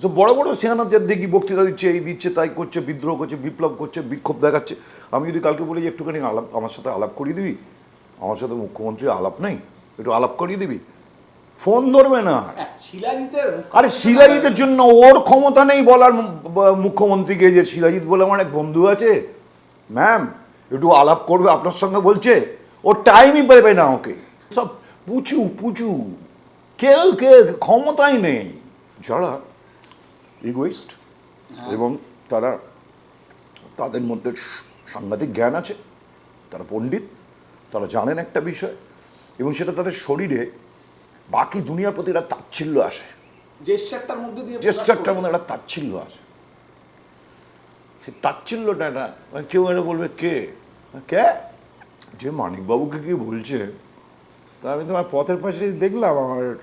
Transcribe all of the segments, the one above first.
তো বড় বড় সেনাদের দেখি বক্তৃতা দিচ্ছে এই দিচ্ছে তাই করছে বিদ্রোহ করছে বিপ্লব করছে বিক্ষোভ দেখাচ্ছে। আমি যদি কালকে বলি যে একটুখানি আলাপ আমার সাথে আলাপ করিয়ে দিবি? আমার সাথে মুখ্যমন্ত্রী আলাপ নেই একটু আলাপ করিয়ে দিবি? ফোন ধরবে না। হ্যাঁ, শিলাজিতের আরে শিলাজিতের জন্য ওর ক্ষমতা নেই বলার মুখ্যমন্ত্রীকে যে শিলাজিৎ বলে আমার এক বন্ধু আছে। ম্যাম একটু আলাপ করবে আপনার সঙ্গে বলছে। ওর টাইমই পেবে না ওকে। সব পুচু পুচু। কেউ কে ক্ষমতাই নেই। যারা ইগোইস্ট এবং তারা তাদের মধ্যে সাংঘাতিক জ্ঞান আছে তারা পণ্ডিত তারা জানেন একটা বিষয় এবং সেটা তাদের শরীরে বাকি দুনিয়ার প্রতি একটা তাচ্ছিল্য আসে। জেস্টারটার মধ্যে দিয়ে জেস্টারটার। মধ্যে একটা তাচ্ছিল্য আসে। সে তাচ্ছিল্যটা না মানে কেউ এটা বলবে কে? কে? যে মানিকবাবুকে কি বলছে তা আমি তোমার পথের পাশে দেখলাম আমার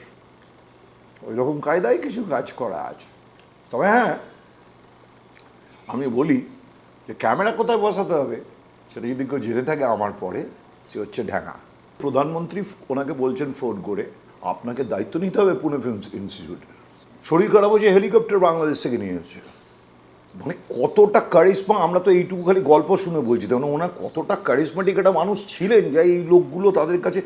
ওই রকম কায়দায় কিছু কাজ করা আছে। তবে হ্যাঁ আমি বলি যে ক্যামেরা কোথায় বসাতে হবে? সেটা যদি কেউ জেনে থাকে আমার পরে, সে হচ্ছে ঢ্যাঙা প্রধানমন্ত্রী ওনাকে বলছেন ফোন করে, আপনাকে দায়িত্ব নিতে হবে পুনে ফিল্ম ইনস্টিটিউট। শরীর খারাপ হচ্ছে হেলিকপ্টার বাংলাদেশ থেকে নিয়ে এসেছে। মানে কতটা কারিশমা আমরা তো এইটুকু খালি গল্প শুনে বলছি তেমন ওনার কতটা কারিশমাটিক একটা মানুষ ছিলেন, যে এই লোকগুলো তাদের কাছে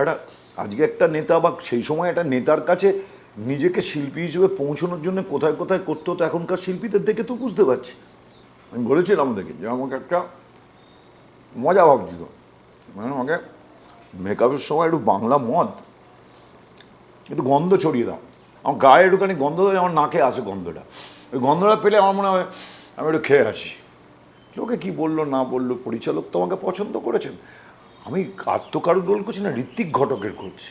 একটা, আজকে একটা নেতা বা সেই সময় একটা নেতার কাছে নিজেকে শিল্পী হিসেবে পৌঁছানোর জন্য কোথায় কোথায় করতে হতো এখনকার শিল্পীদের দেখে তো বুঝতে পারছি। আমি বলেছিলাম দেখি যে আমাকে একটা মজা ভাবছিল মানে আমাকে মেকআপের সময় একটু বাংলা মদ, একটু গন্ধ ছড়িয়ে দাও। আমার গায়ে একটুখানি গন্ধ দেয় আমার নাকে আসে গন্ধটা। ওই গন্ধটা পেলে আমার মনে হয় আমি একটু খেয়ে আসি। লোকে কি বলল, না বলল, পরিচালক তো আমাকে পছন্দ করেছেন। আমি আর তো রোল করছি না, ঋত্বিক ঘটকের করছি।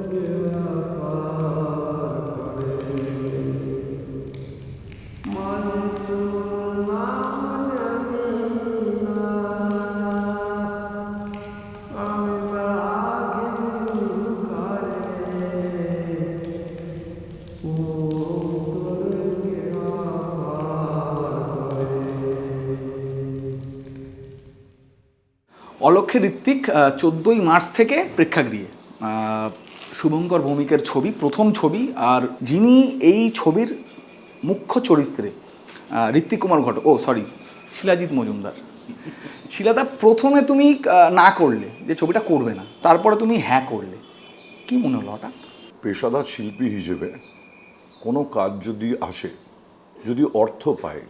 অলক্ষে ঋত্বিক চোদ্দোই মার্চ থেকে প্রেক্ষাগৃহে। শুভঙ্কর ভৌমিকের ছবি, প্রথম ছবি, আর যিনি এই ছবির মুখ্য চরিত্রে ঋত্বিক কুমার ঘটক ও সরি শিলাজিৎ মজুমদার। শিলাদা, প্রথমে তুমি না করলে, যে ছবিটা করবে না, তারপরে তুমি হ্যাঁ করলে, কি মনে হলো হঠাৎ? পেশাদার শিল্পী হিসেবে কোনো কাজ যদি আসে, যদি অর্থ পায়,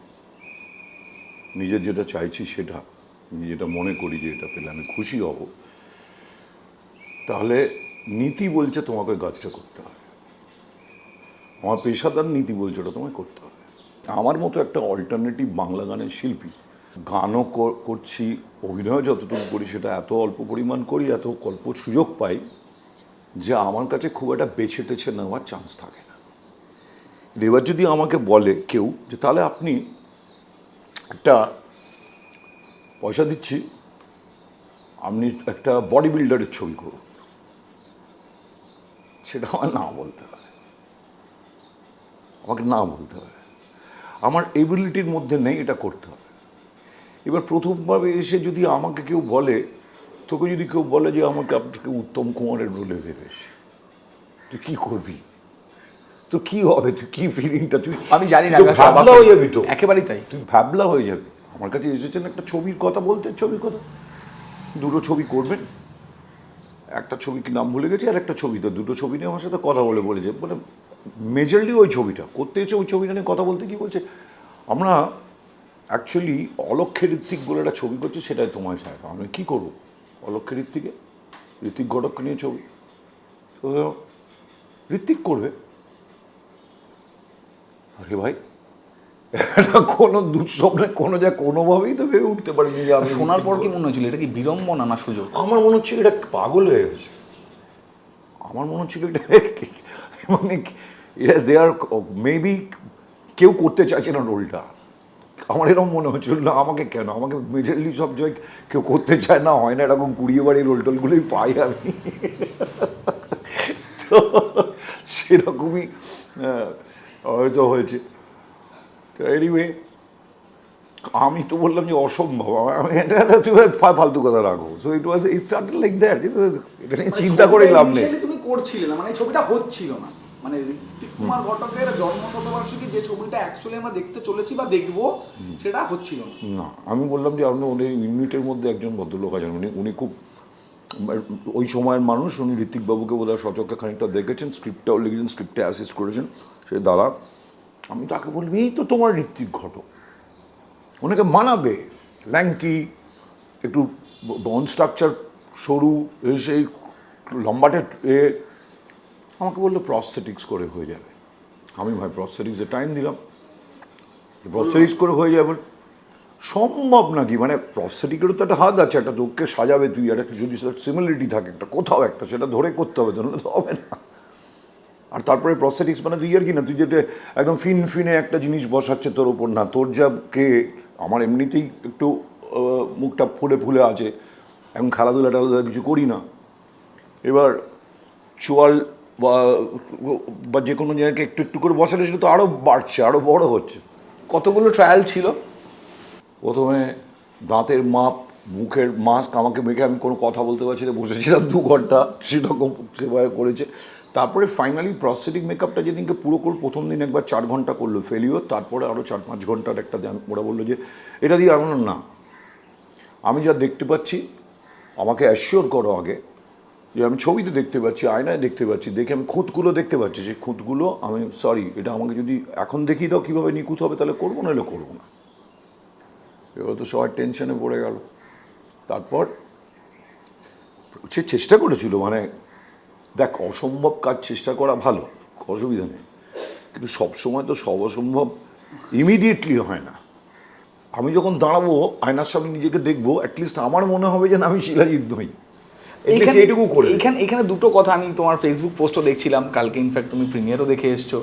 নিজের যেটা চাইছি সেটা আমি যেটা মনে করি যে এটা পেলে আমি খুশি হব। তাহলে নীতি বলছে তোমাকে কাজটা করতে হবে। আমার পেশাদার নীতি বলছে ওটা তোমায় করতে হবে। আমার মতো একটা অল্টারনেটিভ বাংলা গানের শিল্পী, গানও করছি অভিনয় যতটুকু করি সেটা এত অল্প পরিমাণ করি, এত অল্প সুযোগ পাই যে আমার কাছে খুব একটা বেছে টেছে নেওয়ার চান্স থাকে না। এবার যদি আমাকে বলে কেউ যে তাহলে আপনি একটা পয়সা দিচ্ছি আপনি একটা বডি বিল্ডারের ছবি করুন। সেটা আমার না বলতে হবে আমাকে না বলতে হবে আমার এবিলিটির মধ্যে নেই এটা করতে হবে এবার প্রথমভাবে এসে যদি আমাকে কেউ বলে তোকে যদি কেউ বলে যে আমাকে আপনাকে উত্তম কুমারের রোলে ভেবেছে তুই কি করবি? তো কি হবে? তুই কি ফিলিংটা তুই আমি জানি না ভাবলা হয়ে যাবি তো। একেবারেই তাই। তুই ভাবলা হয়ে যাবি। আমার কাছে এসেছেন একটা ছবির কথা বলতে, ছবির কথা। দুটো ছবি করবেন। একটা ছবি নাম ভুলে গেছি, আর একটা ছবি। তো দুটো ছবি নিয়ে আমার সাথে কথা বলে বলেছে। মানে মেজরলি ওই ছবিটা। করতে এসে ওই ছবিটা নিয়ে কথা বলতে কি বলছে? আমরা অ্যাকচুয়ালি অলক্ষে ঋত্বিক বলে একটা ছবি করছি, সেটাই তোমায় চাই আমি কী করব? অলক্ষে ঋত্বিকে? ঋত্বিক ঘটককে নিয়ে ছবি। ঋত্বিক করবে। আরে ভাই এটা কোনো দুঃস্বপ্নে কোনো যা কোনোভাবেই তো ভেবে উঠতে পারিনি যে আমি শোনার পর কি মনে হয়েছিল? এটা কি বিড়ম্বনা না সুযোগ? আমার মনে হচ্ছিল এটা পাগল হয়ে গেছে। আমার মনে হচ্ছিল এটা মানে এটা দেয়ার মেবি কেউ করতে চাইছে না রোলটা। আমার এরকম মনে হচ্ছিল না আমাকে কেন? আমাকে মেজরলি সব জায়গায় কেউ করতে চায় না হয় না এরকম কুড়িয়ে বাড়ি রোল টোলগুলোই পাই আমি। তো সেরকমই হয়তো হয়েছে। তো এনিওয়ে আমি তো বললাম যে অসম্ভব। আমি এটা তুমি ফালতু কথা রাখো। So it was it started like that এটা নিয়ে চিন্তা করে লাভ নেই। তুমি করছিলে না মানে ছবিটা হচ্ছিল না। মানে কুমার ঘটকের জন্ম শতবার্ষিকী যে ছবিটা অ্যাকচুয়ালি আমরা দেখতে চলেছি বা দেখব সেটা হচ্ছিল না। আমি বললাম যে আপনি ওদের ইউনিটের মধ্যে একজন ভদ্রলোক আছেন। উনি উনি খুব ওই সময়ের মানুষ উনি ঋত্বিকবাবুকে বোধহয় সচক্ষে খানিকটা দেখেছেন স্ক্রিপ্টটাও লিখেছেন স্ক্রিপ্টে অ্যাসিস্ট করেছেন। সে দাদা। আমি তাকে বলবি, এই তো তোমার ঋত্বিক ঘটক। ওনাকে মানাবে। ল্যাঙ্কি একটু বন স্ট্রাকচার সরু সেই লম্বাটে এ, আমাকে বলল প্রস্থেটিক্স করে হয়ে যাবে। আমি ভাই প্রস্থেটিক্সে টাইম দিলাম। প্রস্থেটিক্স করে হয়ে যাবে সম্ভব নাকি? মানে প্রস্থেটিকেরও তো একটা হাত আছে, একটা তোকে সাজাবে তুই, একটা যদি সিমিলারিটি থাকে, একটা কোথাও একটা, সেটা ধরে করতে হবে তো হবে না। আর তারপরে প্রস্থেটিক্স মানে তুই আর কি না তুই যেটা একদম ফিন ফিনে একটা জিনিস বসাচ্ছে তোর ওপর না তোর যা কে আমার এমনিতেই একটু মুখটা ফুলে ফুলে আছে এখন খেলাধুলা টেলাধুলা কিছু করি না। এবার চোয়াল বা বা যে কোনো জায়গাকে একটু একটু করে বসালে সেটা তো আরও বাড়ছে আরও বড় হচ্ছে। কতগুলো ট্রায়াল ছিল? প্রথমে দাঁতের মাপ মুখের মাস্ক আমাকে মেখে আমি কোনো কথা বলতে পারছি না বসেছিলাম দু ঘণ্টা সেরকম সেভাবে করেছে। তারপরে ফাইনালি প্রস্থেটিক মেকআপটা যেদিনকে পুরো করে প্রথম দিন একবার চার ঘণ্টা করল ফেলিওর তারপরে আরও চার পাঁচ ঘণ্টার একটা ওরা বলল যে, এটা দিয়ে আমার না। আমি যা দেখতে পাচ্ছি, আমাকে অ্যাসিওর করো আগে যে আমি ছবিতে দেখতে পাচ্ছি, আয়নায় দেখতে পাচ্ছি, দেখে আমি খুঁতগুলো দেখতে পাচ্ছি, সেই খুঁতগুলো আমি সরি এটা আমাকে যদি এখন দেখিয়ে দাও কীভাবে নিখুঁত হবে, তাহলে করব, নাহলে করব না। এবার তো সবার টেনশনে পড়ে গেল। তারপর সে চেষ্টা করেছিল মানে দেখ অসম্ভব কাজ চেষ্টা করা ভালো অসুবিধা নেই। কিন্তু সবসময় তো সব অসম্ভব ইমিডিয়েটলি হয় না। আমি যখন দাঁড়াবো আয়নার সামনে নিজেকে দেখব অ্যাটলিস্ট আমার মনে হবে যে আমি শিলাজিৎ নই এইটুকু করে এখানে এখানে দুটো কথা আমি তোমার ফেসবুক পোস্টও দেখছিলাম। কালকে ইনফ্যাক্ট তুমি প্রিমিয়ারও দেখে এসছো।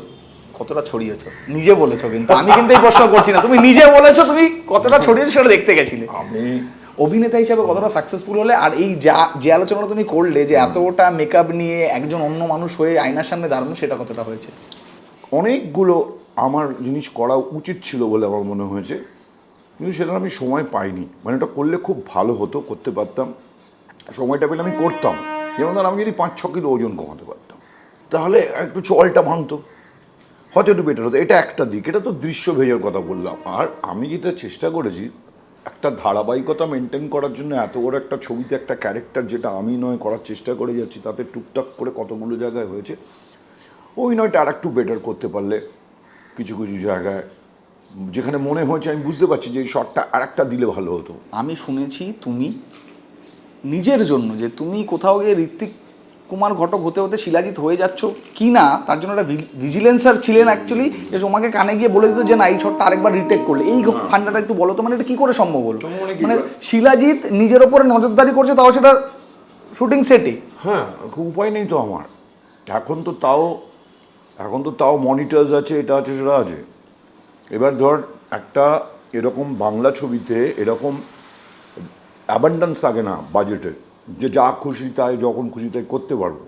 কতটা ছড়িয়েছো? নিজে বলেছ কিন্তু। আমি কিন্তু এই প্রশ্ন করছি না। তুমি নিজে বলেছ তুমি কতটা ছড়িয়েছো সেটা দেখতে গেছিলে। আমি অভিনেতা হিসাবে কতটা সাকসেসফুল হলে আর এই যা যে আলোচনাটা তুমি করলে যে এতটা মেকআপ নিয়ে একজন অন্য মানুষ হয়ে আয়নার সামনে দাঁড়ানো, সেটা কতটা হয়েছে? অনেকগুলো আমার জিনিস করা উচিত ছিল বলে আমার মনে হয়েছে। কিন্তু সেটা আমি সময় পাইনি। মানে এটা করলে খুব ভালো হতো, করতে পারতাম। সময়টা পেলে আমি করতাম। যেমন ধর, আমি যদি পাঁচ ছ কিলো ওজন কমাতে পারতাম, তাহলে একটু চলটা ভাঙতো। হয়তো একটু বেটার হতো। এটা একটা দিক। এটা তো দৃশ্য ভেজার কথা বললাম। আর আমি যেটা চেষ্টা করেছি একটা ধারাবাহিকতা মেনটেন করার জন্য এত বড় একটা ছবিতে একটা ক্যারেক্টার যেটা আমি নয় করার চেষ্টা করে যাচ্ছি, তাতে টুকটাক করে কতগুলো জায়গায় হয়েছে অভিনয়টা আর একটু বেটার করতে পারলে কিছু কিছু জায়গায়, যেখানে মনে হয়েছে আমি বুঝতে পারছি যে এই শটটা আর একটা দিলে ভালো হতো। আমি শুনেছি তুমি নিজের জন্য যে তুমি কোথাও গিয়ে ঋত্বিক কুমার ঘটক হতে হতে শিলাজিৎ হয়ে যাচ্ছ কি না? তার জন্য একটা ভিজিলেন্সার ছিলেন অ্যাকচুয়ালি যে তোমাকে কানে গিয়ে বলে দিত যে না এই শটটা আরেকবার রিটেক করলে। এই ফান্ডাটা একটু বলো তো মানে এটা কি করে সম্ভব হলো? মানে? শিলাজিৎ নিজের ওপরে নজরদারি করছে তাও সেটা শুটিং সেটে হ্যাঁ উপায় নেই তো আমার। এখন তো তাও এখন তো তাও মনিটার্স আছে এটা আছে সেটা আছে। এবার ধর একটা এরকম বাংলা ছবিতে এরকম অ্যাবান্ডান্স থাকে না বাজেটে যে যা খুশি তাই যখন খুশি তাই করতে পারব।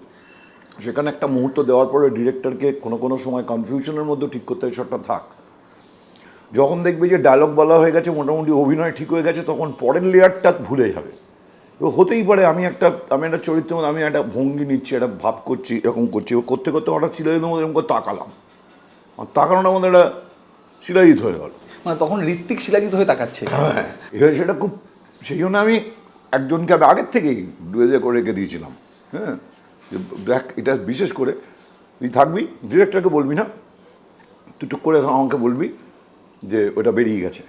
সেখানে একটা মুহূর্ত দেওয়ার পরে ডিরেক্টরকে কোনো কোনো সময় কনফিউশনের মধ্যে ঠিক করতে হয় শটটা থাক। যখন দেখবে যে ডায়লগ বলা হয়ে গেছে মোটামুটি অভিনয় ঠিক হয়ে গেছে তখন পরের লেয়ারটা ভুলে যাবে এবার হতেই পারে আমি একটা আমি একটা চরিত্র মধ্যে আমি একটা ভঙ্গি নিচ্ছি একটা ভাব করছি এরকম করছি। এবার করতে করতে হঠাৎ শিলাজিতের মধ্যে এরকম করে তাকালাম। আর তাকানোর মধ্যে একটা শিলাজিৎ হয়ে গেল। মানে তখন ঋত্বিক শিলাজিৎ হয়ে তাকাচ্ছে। হ্যাঁ এবার সেটা খুব সেই জন্য আমি একজনকে আমি আগের থেকেই ডুয়েজে করে রেখে দিয়েছিলাম। হ্যাঁ? দেখ, এটা বিশেষ করে তুই থাকবি ডিরেক্টরকে বলবি না, তুই টুক করে আমাকে বলবি যে ওটা বেরিয়ে গেছে।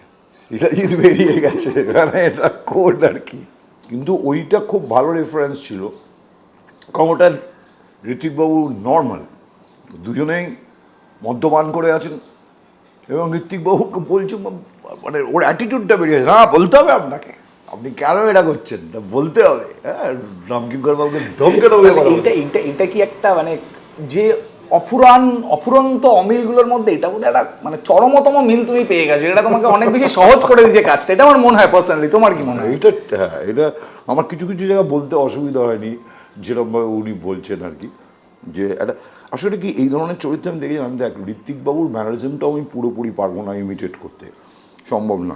শিলাজিৎ বেরিয়ে গেছে মানে এটা কোড আর কি। কিন্তু ওইটা খুব ভালো রেফারেন্স ছিল। কারণ ওটা ঋত্বিকবাবু নর্মাল দুজনেই মদ্যপান করে আছেন। এবং ঋত্বিকবাবুকে বলছে মানে ওর অ্যাটিটিউডটা বেরিয়ে না, বলতে হবে আপনাকে। আপনি কেন এটা করছেন? এটা বলতে হবে। হ্যাঁ রামকিঙ্কর বাবুকে ধমকে দেবে মানে এইটা এইটা এটা কি একটা মানে যে অফুরান অফুরন্ত অমিলগুলোর মধ্যে এটা বোধহয় একটা মানে চরমতম মিল তুমি পেয়ে গেছো। এটা তোমাকে অনেক বেশি সহজ করে দিয়েছে কাজটা। এটা আমার মনে হয় পার্সোনালি তোমার কি মনে হয়? এটা হ্যাঁ এটা আমার কিছু কিছু জায়গা বলতে অসুবিধা হয়নি। যেরকমভাবে উনি বলছেন আর কি। যে একটা আসলে কি এই ধরনের চরিত্র আমি দেখেছি আমি দেখ ঋত্বিকবাবুর ম্যানারিজমটাও আমি পুরোপুরি পারব না ইমিটেট করতে। সম্ভব না।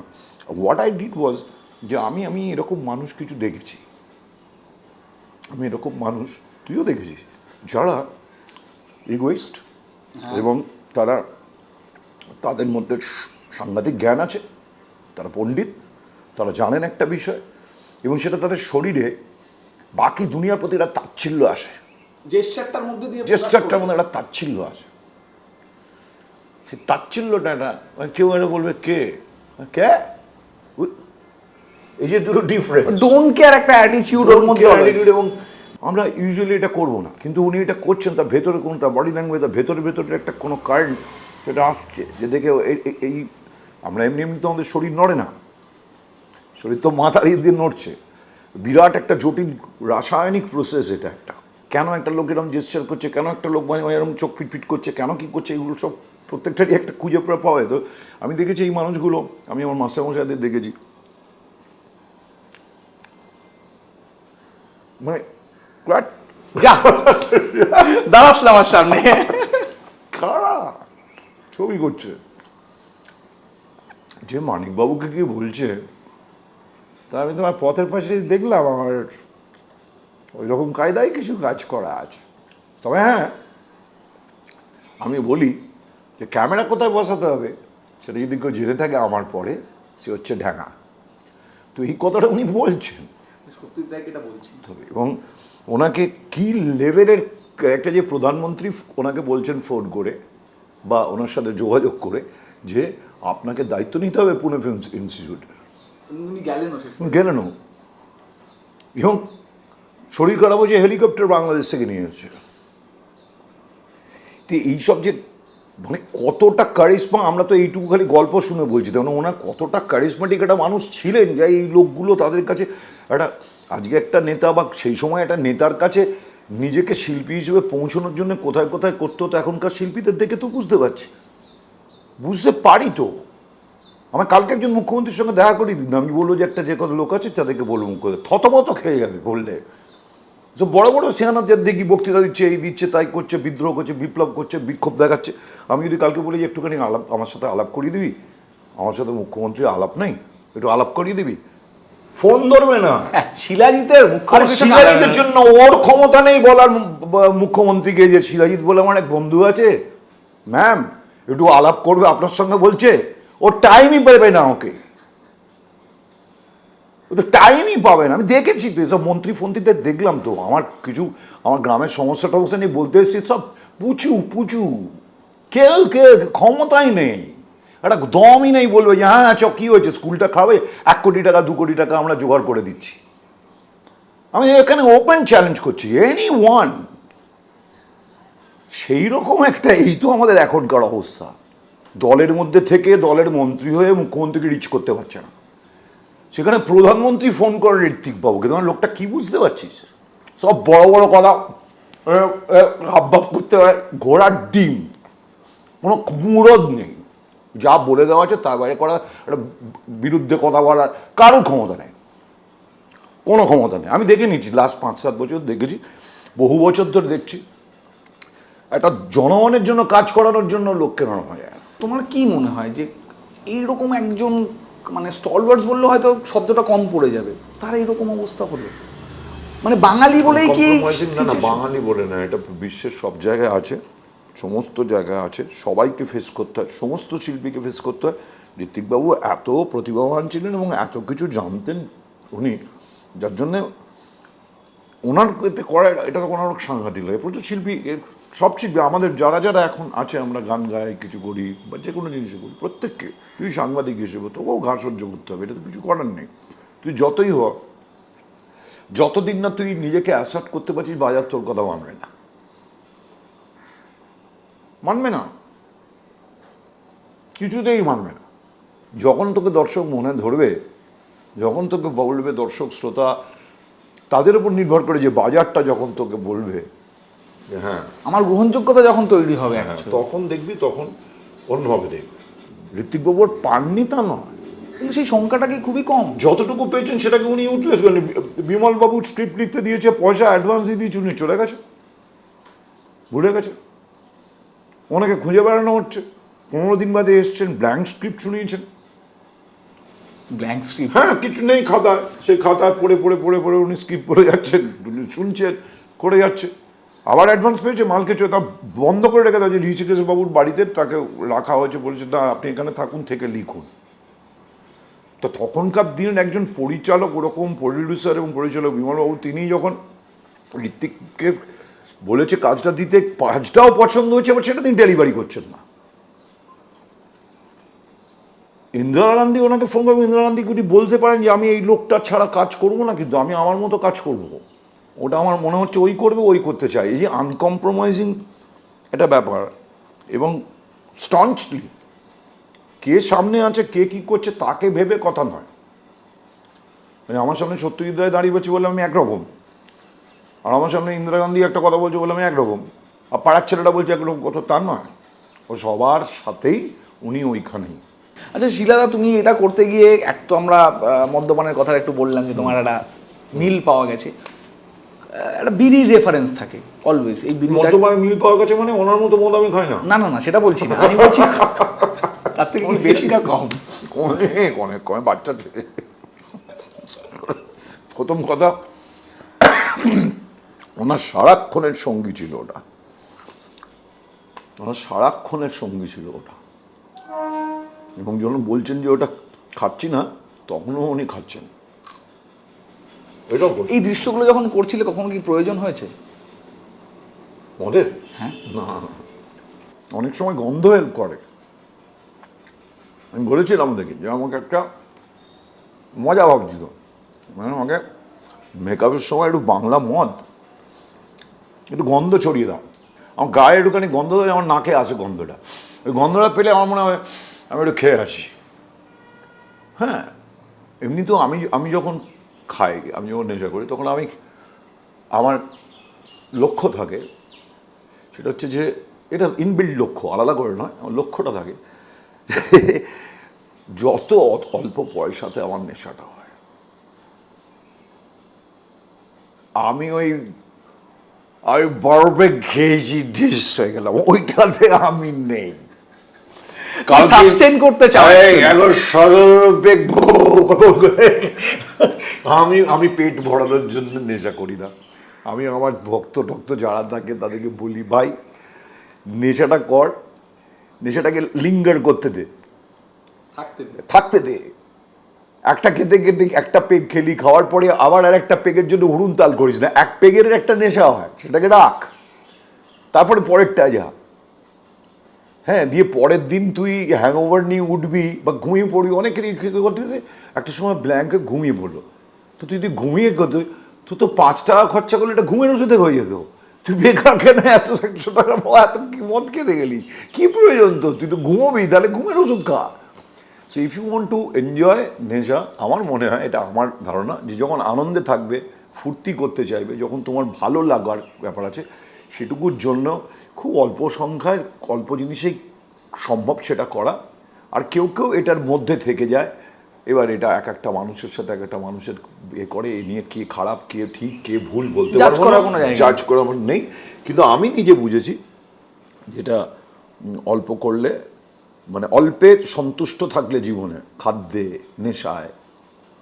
হোয়াট আই ডিড ওয়াজ যে আমি আমি এরকম মানুষ কিছু দেখেছি। আমি এরকম মানুষ তুইও দেখেছিস। যারা ইগোইস্ট এবং তারা তাদের মধ্যে সাংঘাতিক জ্ঞান আছে তারা পণ্ডিত তারা জানেন একটা বিষয় এবং সেটা তাদের শরীরে বাকি দুনিয়ার প্রতি একটা তাচ্ছিল্য আসে। জেস্টারটার মধ্যে দিয়ে জেস্টারটার মধ্যে একটা তাচ্ছিল্য আসে। সে তাচ্ছিল্যটা মানে কেউ এটা বলবে কে? কে? এই যে দুটো ডিফারেন্স ডোন্ট কেয়ার একটা অ্যাটিটিউড ওর মধ্যে always। এবং আমরা ইউজুয়ালি এটা করব না। কিন্তু উনি এটা করছেন তার ভেতরে কোনো তার বডি ল্যাঙ্গুয়েজ তার ভেতরে ভেতরে একটা কোনো কারেন্ট সেটা আসছে যে দেখে এই- আমরা এমনি এমনি তো আমাদের শরীর নড়ে না। শরীর তো মাথার দিয়ে নড়ছে। বিরাট একটা জটিল রাসায়নিক প্রসেস এটা একটা। কেন একটা লোক এরকম জেস্টার করছে? কেন একটা লোক মানে এরকম চোখ ফিটফিট করছে? কেন কি করছে? এগুলো সব প্রত্যেকটারই একটা খুঁজে পাওয়া যায় তো আমি দেখেছি এই মানুষগুলো আমি আমার মাস্টারমশাইদের দেখেছি। মানে যা দাঁড়াস না আমার সামনে কারা ছবি করছে যে মানিকবাবুকে কি বলছে তা আমি তোমার পথের পাশে দেখলাম আমার ওই রকম কায়দায় কিছু কাজ করা আছে তবে হ্যাঁ আমি বলি যে ক্যামেরা কোথায় বসাতে হবে সেটা যদি কেউ জেনে থাকে আমার পরে সে হচ্ছে ঢ্যাঙা তো এই কথাটা উনি বলছেন এটা হবে এবং ওনাকে কি লেভেলের একটা যে প্রধানমন্ত্রী ওনাকে বলছেন ফোন করে বা ওনার সাথে যোগাযোগ করে যে আপনাকে দায়িত্ব নিতে হবে পুনে ফিল্ম ইনস্টিটিউটে উনি গেলেনও শেষ গেলেন এবং শরীর খারাপ হয়েছে হেলিকপ্টার বাংলাদেশ থেকে নিয়ে এসেছে। তো এইসব যে মানে কতটা কারিশমা আমরা তো এইটুকু খালি গল্প শুনে বলছি তেমন ওনার কতটা কারিশমাটিক একটা মানুষ ছিলেন যে এই লোকগুলো তাদের কাছে একটা আজকে একটা নেতা বা সেই সময় একটা নেতার কাছে নিজেকে শিল্পী হিসেবে পৌঁছানোর জন্য কোথায় কোথায় করতে হতো এখনকার শিল্পীদের দেখে তো বুঝতে পারছি। বুঝতে পারি তো। আমার কালকে একজন মুখ্যমন্ত্রীর সঙ্গে দেখা করিয়ে দিন। আমি বলব যে একটা যে কত লোক আছে তাদেরকে বলব মুখ্য থতমত খেয়ে যাবে বললে। যে বড় বড় সেনাদের দেখি বক্তৃতা দিচ্ছে, এই দিচ্ছে, তাই করছে, বিদ্রোহ করছে, বিপ্লব করছে, বিক্ষোভ দেখাচ্ছে। আমি যদি কালকে বলি যে একটুখানি আলাপ, আমার সাথে আলাপ করিয়ে দিবি? আমার সাথে মুখ্যমন্ত্রীর আলাপ নেই। একটু আলাপ করিয়ে দিবি? ফোন ধরবে না। হ্যাঁ, শিলাজিতের শিলাজিতের জন্য ওর ক্ষমতা নেই বলার মুখ্যমন্ত্রীকে যে শিলাজিৎ বলে আমার এক বন্ধু আছে। ম্যাম একটু আলাপ করবে আপনার সঙ্গে বলছে ও টাইমই পাবে না ওকে। ও তো টাইমই পাবে না। আমি দেখেছি তো এসব মন্ত্রী ফন্ত্রীদের দেখলাম তো। আমার কিছু আমার গ্রামের সমস্যা টমস্যা নিয়ে বলতে এসেছি সব পুচু পুচু কেউ কে ক্ষমতাই নেই। একটা দমই নেই বলবে যে হ্যাঁ চ, কী হয়েছে? স্কুলটা খাবে এক কোটি টাকা, দু কোটি টাকা আমরা জোগাড় করে দিচ্ছি। আমি এখানে ওপেন চ্যালেঞ্জ করছি। এনি ওয়ান সেই রকম একটা, এই তো আমাদের এখনকার অবস্থা। দলের মধ্যে থেকে দলের মন্ত্রী হয়ে মুখ্যমন্ত্রীকে রিচ করতে পারছে না। সেখানে প্রধানমন্ত্রী ফোন করে ঋত্বিক বাবুকে। তোমার লোকটা কি বুঝতে পারছিস? সব বড় বড় কথা। হাবভাব করতে হয় ঘোড়ার ডিম। কোনো মুরদ নেই। যা বলে দেওয়া আছে তার বাইরে করা একটা বিরুদ্ধে কথা বলার কারোর ক্ষমতা নেই। কোনো ক্ষমতা নেই। আমি দেখে নিচ্ছি লাস্ট পাঁচ সাত বছর দেখেছি বহু বছর ধরে দেখছি। একটা জনগণের জন্য কাজ করানোর জন্য লোককে নাড়ানো যায় তোমার কি মনে হয় যে এইরকম একজন মানে স্টলওয়ার্ডস বললে হয়তো শব্দটা কম পড়ে যাবে তার এইরকম অবস্থা হলো? মানে বাঙালি বলেই কি বাঙালি বলে না এটা বিশ্বের সব জায়গায় আছে। সমস্ত জায়গায় আছে, সবাইকে ফেস করতে হয়, সমস্ত শিল্পীকে ফেস করতে হয়। ঋত্বিকবাবু এত প্রতিভাবান ছিলেন এবং এত কিছু জানতেন উনি, যার জন্যে ওনার এতে করা, এটা তো কোনো সাংঘাতিক লাগে প্রচুর শিল্পী সব শিল্পী, আমাদের যারা যারা এখন আছে, আমরা গান গাই, কিছু করি, বা যে কোনো জিনিসে করি, প্রত্যেককে। তুই সাংবাদিক হিসেবে, তোকেও ঘা সহ্য করতে হবে, এটা তো কিছু করার নেই। তুই যতই হ, যতদিন না তুই নিজেকে অ্যাসার্ট করতে পারছিস, বাজার তোর কথা মানবে না। মানবে না। কিছুতেই মানবে না। যখন তোকে দর্শক মনে ধরবে যখন তোকে বলবে দর্শক শ্রোতা তাদের উপর নির্ভর করে যে বাজারটা যখন তোকে বলবে হ্যাঁ। আমার গ্রহণযোগ্যতা যখন তৈরি হবে হ্যাঁ, তখন দেখবি তখন অন্যভাবে দেখবি। ঋত্বিক বাবুর পাননি তা নয়। কিন্তু সেই সংখ্যাটা কি খুবই কম। যতটুকু পেয়েছেন সেটাকে উনি ইউটিলাইজ করেন বিমল বাবু স্ক্রিপ্ট লিখতে দিয়েছে পয়সা অ্যাডভান্স দিয়ে দিয়েছে উনি চলে গেছে ভুলে গেছে ওনাকে খুঁজে বেড়ানো হচ্ছে। পনেরো দিন বাদে এসছেন ব্ল্যাঙ্ক স্ক্রিপ্ট শুনিয়েছেন। ব্ল্যাঙ্ক স্ক্রিপ্ট হ্যাঁ কিছু নেই খাতা সেই খাতায় পড়ে পড়ে পড়ে পড়ে উনি স্কিপ করে যাচ্ছেন শুনছেন করে যাচ্ছে। আবার অ্যাডভান্স পেয়েছে মালকে চো তা বন্ধ করে রেখে দেওয়া যে ঋষিকেশ বাবুর বাড়িতে তাকে রাখা হয়েছে বলেছে না আপনি এখানে থাকুন থেকে লিখুন। তো তখনকার দিনের একজন পরিচালক ওরকম প্রডিউসার এবং পরিচালক বিমলবাবু তিনি যখন ঋত্বিককে বলেছে কাজটা দিতে, কাজটাও পছন্দ হয়েছে, আবার সেটা তিনি ডেলিভারি করছেন না। ইন্দিরা গান্ধী ওনাকে ফোন করবে ইন্দিরা গান্ধী যদি বলতে পারেন যে আমি এই লোকটা ছাড়া কাজ করব না, কিন্তু আমি আমার মতো কাজ করব। ওটা আমার মনে হচ্ছে ওই করবে, ওই করতে চাই এই যে আনকম্প্রোমাইজিং একটা ব্যাপার। এবং স্টঞ্চলি কে সামনে আছে, কে কি করছে, তাকে ভেবে কথা নয়। আমার সামনে সত্যজিৎ রায় দাঁড়িয়ে বলছে বলে আমি একরকম। আর আমার সামনে ইন্দিরা গান্ধী একটা কথা বলছে বলে আমি একরকম। আর পাড়ার ছেলেটা বলছে একরকম কথা তার নয়। ও সবার সাথেই উনি ওইখানেই। আচ্ছা শিলাদা তুমি এটা করতে গিয়ে এক তো আমরা মদ্যপানের কথা একটু বললাম যে তোমার একটা মিল পাওয়া গেছে। একটা বিড়ির রেফারেন্স থাকে অলওয়েজ এই মদ্যপানে মিল পাওয়া গেছে মানে ওনার মতো মদ আমি খাই না। না না না সেটা বলছি না আমি বলছি তার থেকে কি বেশি না কম? অনেক অনেক কমে বাচ্চা প্রথম কথা ওনার সারাক্ষণের সঙ্গী ছিল ওটা। ওনার সারাক্ষণের সঙ্গী ছিল ওটা। এবং যখন বলছেন যে ওটা খাচ্ছি না তখনও উনি খাচ্ছেন। এই দৃশ্যগুলো যখন করছিলে কখনো কি প্রয়োজন হয়েছে? মদের হ্যাঁ। না। অনেক সময় গন্ধ হেল্প করে। আমি বলেছিলাম দেখি যে আমাকে একটা মজা ভাবছিল মানে আমাকে মেকআপের সময় একটু বাংলা মদ একটু গন্ধ ছড়িয়ে দাও। আমার গায়ে একটুখানি গন্ধ দেয় আমার নাকে আসে গন্ধটা। ওই গন্ধটা পেলে আমার মনে হয় আমি একটু খেয়ে আসি। হ্যাঁ এমনি তো আমি আমি যখন খাই, আমি যখন নেশা করি, তখন আমি আমার লক্ষ্য থাকে, সেটা হচ্ছে যে এটা ইনবিল্ড লক্ষ্য, আলাদা করে নয়, আমার লক্ষ্যটা থাকে যত অল্প পয়সাতে আমার নেশাটা হয়। আমি ওই আমি বরফে খেয়েছি ডিস হয়ে গেলাম। ওইটাতে আমি নেই। sustain করতে চাও এই, actually। এগারো আমি আমি পেট ভরানোর জন্য নেশা করি না। আমি আমার ভক্ত টক্ত যারা থাকে তাদেরকে বলি ভাই নেশাটা কর। নেশাটাকে লিঙ্গার করতে দে। থাকতে দে। থাকতে দে। একটা খেতে খেতে একটা পেগ খেলি, খাওয়ার পরে আবার আর একটা পেগের জন্য হুড়ুন তাল করিস না। এক পেগের একটা নেশা হয়, সেটাকে রাখ। তারপরে পরেরটা যা। হ্যাঁ দিয়ে পরের দিন তুই হ্যাংওভার নিয়ে উঠবি বা ঘুমিয়ে পড়বি অনেকেরই একটা সময় ব্ল্যাঙ্কে ঘুমিয়ে পড়ল। তো তুই যদি ঘুমিয়ে করতে তুই তো পাঁচ টাকা খরচা করলে এটা ঘুমের ওষুধে হয়ে যেত। তুই বেকার কেন এত একশো টাকা এত কি মদ খেতে গেলি? কি প্রয়োজন তো তুই তো ঘুমোবি, তাহলে ঘুমের ওষুধ খা। So if you want to enjoy নেশা আমার মনে হয় এটা আমার ধারণা যে যখন আনন্দে থাকবে ফুর্তি করতে চাইবে যখন তোমার ভালো লাগার ব্যাপার আছে সেটুকুর জন্য খুব অল্প সংখ্যায় অল্প জিনিসেই সম্ভব সেটা করা আর কেউ কেউ এটার মধ্যে থেকে যায় এবার এটা এক একটা মানুষের সাথে এক একটা মানুষের এ করে এ নিয়ে কে খারাপ কে ঠিক কে ভুল বলতে পারব করার না। জাজ করা নেই কিন্তু আমি নিজে বুঝেছি যেটা অল্প করলে মানে অল্পে সন্তুষ্ট থাকলে জীবনে খাদ্যে নেশায়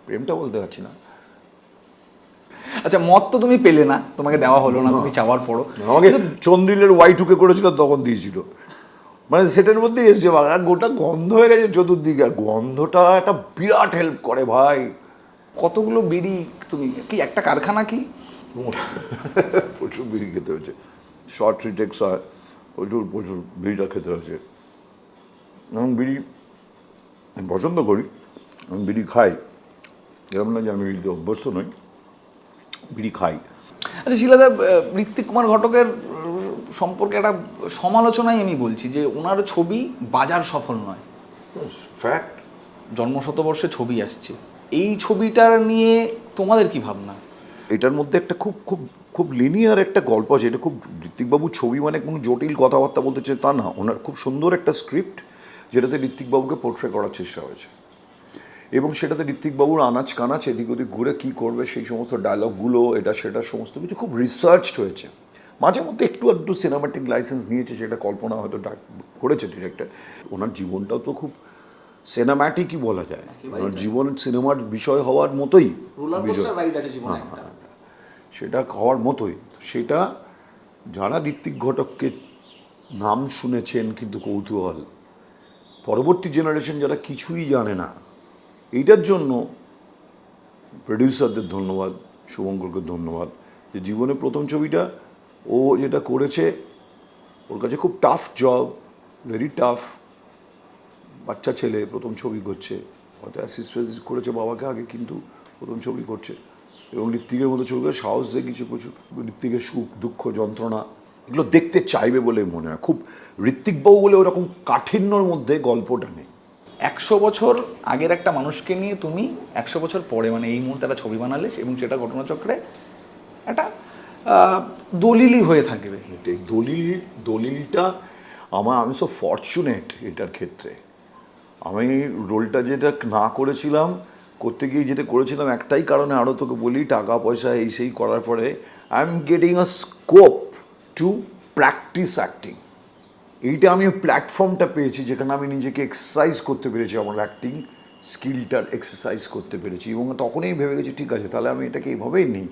প্রেমটা বলতে পারছি না। আচ্ছা মদ তো তুমি পেলে না তোমাকে দেওয়া হলো না তুমি চাওয়ার পরও। আমাকে চন্দ্রিলের ওয়াই টুকে করেছিল তখন দিয়েছিল। মানে সেটার মধ্যে এসছে বাংলা গোটা গন্ধ হয়ে গেছে চতুর্দিকে আর গন্ধটা একটা বিরাট হেল্প করে ভাই। কতগুলো বিড়ি তুমি কি একটা কারখানা কি? প্রচুর বিড়ি খেতে হয়েছে। শর্ট রিটেক্স হয় প্রচুর প্রচুর বিড়িটা খেতে হয়েছে। এবং বিড়ি আমি পছন্দ করি আমি বিড়ি খাই। এরকম না যে আমি বিড়িতে অভ্যস্ত নই বিড়ি খাই। আচ্ছা শিলাদা ঋত্বিক কুমার ঘটকের সম্পর্কে একটা সমালোচনাই আমি বলছি যে ওনার ছবি বাজার সফল নয়। ফ্যাক্ট জন্মশতবর্ষে ছবি আসছে। এই ছবিটার নিয়ে তোমাদের কি ভাবনা? এটার মধ্যে একটা খুব খুব খুব লিনিয়ার একটা গল্প আছে। এটা খুব ঋত্বিকবাবু ছবি মানে কোনো জটিল কথাবার্তা বলতে চাই তা না। ওনার খুব সুন্দর একটা স্ক্রিপ্ট যেটাতে ঋত্বিকবাবুকে পোর্ট্রে করার চেষ্টা হয়েছে। এবং সেটাতে ঋত্বিকবাবুর আনাচ কানাচ এদিক ওদিক ঘুরে কী করবে সেই সমস্ত ডায়লগগুলো এটা সেটা সমস্ত কিছু খুব রিসার্চড হয়েছে। মাঝে মধ্যে একটু একটু সিনেমাটিক লাইসেন্স নিয়েছে সেটা কল্পনা হয়তো ডাক- করেছে ডিরেক্টর ওনার জীবনটাও তো খুব সিনেম্যাটিকই বলা যায়। ওনার জীবন সিনেমার বিষয় হওয়ার মতোই জীবনে হ্যাঁ, হ্যাঁ। সেটা হওয়ার মতোই। সেটা যারা ঋত্বিক ঘটককে নাম শুনেছেন কিন্তু কৌতূহল পরবর্তী জেনারেশন যারা কিছুই জানে না, এইটার জন্য প্রডিউসারদের ধন্যবাদ, শুভঙ্করকে ধন্যবাদ যে জীবনে প্রথম ছবিটা ও যেটা করেছে, ওর কাছে খুব টাফ জব ভেরি টাফ বাচ্চা ছেলে, প্রথম ছবি করছে। হয়তো অ্যাসিস্ট ফ্যাসিস্ট করেছে বাবাকে আগে, কিন্তু প্রথম ছবি করছে। এবং ঋত্বিকের মতো ছবি করে সাহস দেখিয়েছে প্রচুর। ঋত্বিকের সুখ, দুঃখ, যন্ত্রণা এগুলো দেখতে চাইবে বলে মনে হয়। খুব ঋত্বিকবাবু বলে ওরকম কাঠিন্যর মধ্যে গল্পটা নেই। একশো বছর আগের একটা মানুষকে নিয়ে তুমি একশো বছর পরে মানে এই মুহূর্তে একটা ছবি বানালে এবং সেটা ঘটনাচক্রে একটা দলিলই হয়ে থাকবে। দলিল দলিলটা আমার আমি সব ফর্চুনেট এটার ক্ষেত্রে। আমি রোলটা যেটা না করেছিলাম করতে গিয়ে যেটা করেছিলাম একটাই কারণে আরও তোকে বলি টাকা পয়সা এই সেই করার পরে I am getting a scope to practise acting এইটা আমি প্ল্যাটফর্মটা পেয়েছি যেখানে আমি নিজেকে এক্সারসাইজ করতে পেরেছি আমার অ্যাক্টিং স্কিলটার এক্সারসাইজ করতে পেরেছি। এবং তখনই ভেবে গেছি ঠিক আছে তাহলে আমি এটাকে এইভাবেই নিই।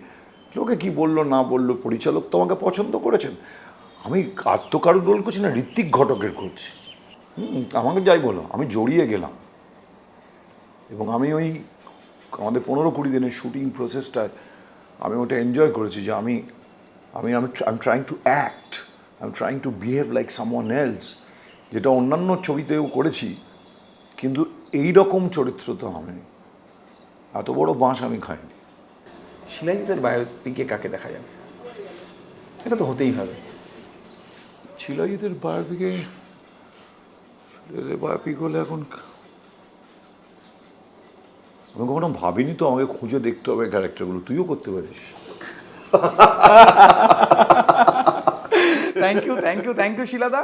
লোকে কি বলল না বলল পরিচালক তো আমাকে পছন্দ করেছেন। আমি আত্মকারুর রোল করছি না ঋত্বিক ঘটকের করছি হুম, আমাকে যাই বলো আমি জড়িয়ে গেলাম। এবং আমি ওই আমাদের পনেরো কুড়ি দিনের শুটিং প্রসেসটায় আমি ওটা এনজয় করেছি যে আমি আমি আমি I am trying to act I am trying to behave like someone else যেটা অন্যান্য ছবিতেও করেছি কিন্তু এই রকম চরিত্র তো আমি এত বড় বাঁশ আমি খাইনি। শিলাজিতের বায়োপিকে কাকে দেখা যাবে? এটা তো হতেই হবে। শিলাজিতের বায়োপিকে শিলাজিতের বায়োপিক হলে এখন আমি কখনো ভাবিনি তো আমাকে খুঁজে দেখতে হবে ক্যারেক্টারগুলো তুইও করতে পারিস। Thank you thank you thank you শিলাদা